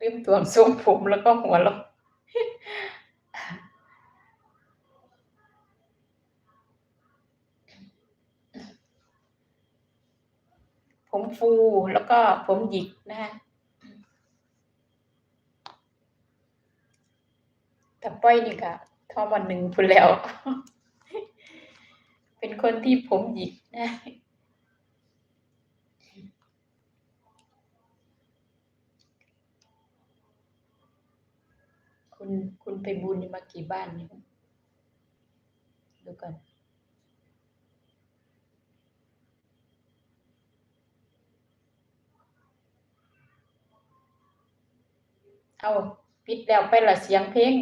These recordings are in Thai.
ลืมตวงทรงผมแล้วก็หัวเราะผมฟูแล้วก็ผมหยิกนะคะแต่ป้อยนี่ก็ทอวันหนึ่งพูนแล้ว เป็นคนที่ผมหยิกนะ คุณคุณไปบุญมากี่บ้านเนี่ยดูก่อนเอาปิดแล้วไปละเสียงเพลง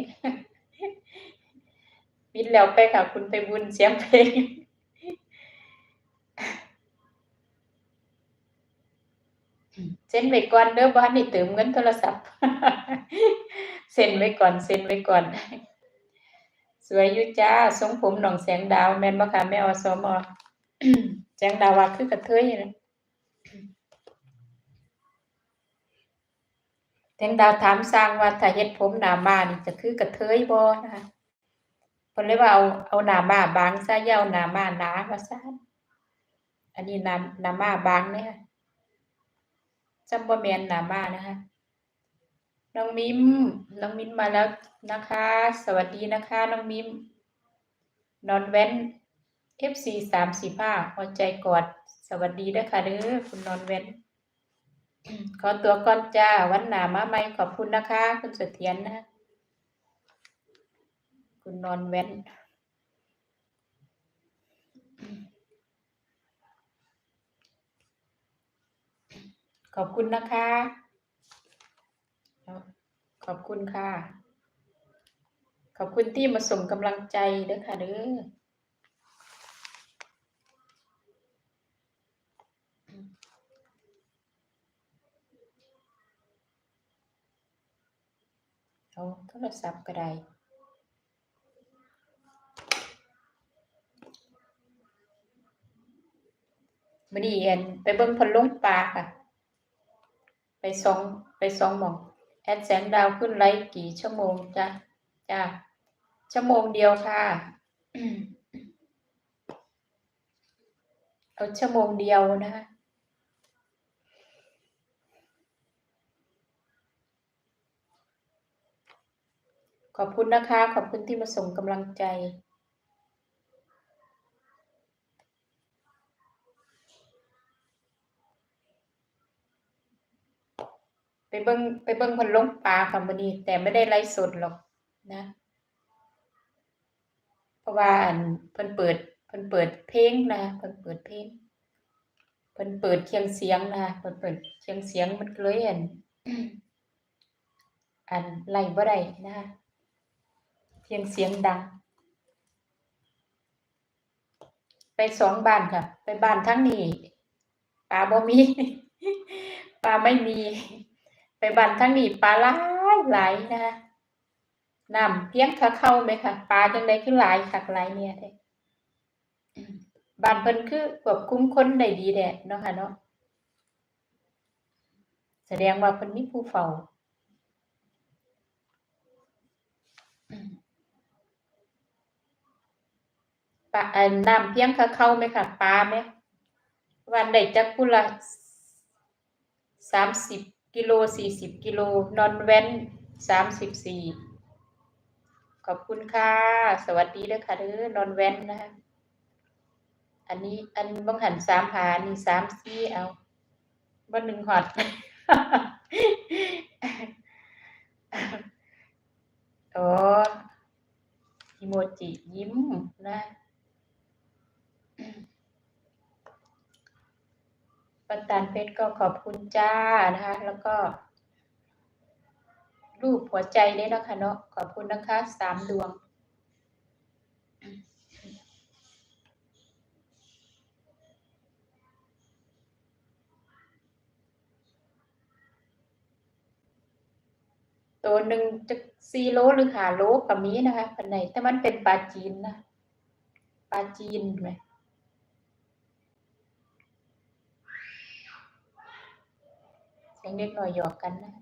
ปิดแล้วไปค่ะ คุณไปบุญเสียงเพลง เซ็นไว้ก่อนเด้อบ้านนี่เติมเงินโทรศัพท์เซ็นไว้ก่อนเซ็นไว้ก่อน สวยยู่จ้าทรงผมหนองแสงดาวแม่นบ่คะแม่อสมอแสงดาวว่าคือกระเทยนะแสงดาวถามสร้างว่าถ้าเฮ็ดผมหนามานี่จะคือกระเทยบ่นะคะเพิ่นเลยว่าเอาเอาหนามาบางซะยาเอาหนามาหนาว่าซั่นอันนี้หน้าหนามาบางเด้ค่ะ จำบ่แมนหนามานะคะ น้องมิม น้องมิมมาแล้วนะคะ สวัสดีนะคะ น้องมิม นอนแว้น FC สามสิบห้าหัวใจกอด สวัสดีด้วยค่ะเด้อคุณนอนแว้น ขอตัวก่อนจ้า วันหนามาใหม่ขอบคุณนะคะ คุณเสถียรนะ คุณนอนแว้น ข อบคุณนะคะ ขอบคุณค่ะ ขอบคุณที่มาส่งกำลังใจเด้อค่ะเด้อเอาโทรศัพท์ก็ได้มื้อนี้เอ็นไปเบิ่งพิ่นลงปลาค่ะ ไปสองไปสองหม่องแอดแสงดาวขึ้นไลฟ์กี่ชั่วโมงจ้ะจ้าชั่วโมงเดียวค่ะ เอาชั่วโมงเดียวนะคะขอบคุณนะคะ ขอบคุณที่มาส่งกำลังใจ ไปเบิ้งไปเบิ้งเพันลงปลาค่ะมื้อนี้ แต่ไม่ได้ไลฟ์สดหรอกนะ เพราะว่าอันเพิ่นเปิดเพิ่นเปิดเพลงนะเพิ่นเปิดเพลงเพิ่นเปิดเคียงเสียงนะเพิ่นเปิดเคียงเสียงมันเลยอันอันไล่บ่ได้นะคะเคียงเสียงดัง ไปสองบ้านค่ะ ไปบ้านทั้งนี้ปลาบ่มีปลาไม่มี ไปบ้านทั้งนี้ปลาหลายหลายนะคะน้ำเพียงคะเข้าไหมค่ะปลาจังไดคือหลายคักหลายเนี่ยแท้บ้านเพิ่นคือควบคุมคนได้ดีแท้เนาะค่ะเนาะแสดงว่าเพิ่นมีผู้เฝ้าปลาน้ำเพียงคะเข้าไหมค่ะปลาไหมวันได้จักพุ่นละสามสิบ กิโลสี่สิบกิโลนอนแว้นสามสิบสี่ขอบคุณค่ะ สวัสดีเด้อค่ะเด้อนอนแว้นนะคะอันนี้อันบังหันสามหานี่สามสี่เอาบ่หนึ่งหอดอ๋ออีโมจิยิ้มนะ ปันตานเพชรก็ขอบคุณจ้านะคะ แล้วก็ รูปหัวใจเลยนะคะเนาะขอบคุณนะคะสามดวงตัวหนึ่งจะสี่โลหรือหาโลก็มีนะคะปันไหนแต่มันเป็นปลาจีนนะปลาจีนไหม เสียงเล็กหน่อยหยอกกันนะ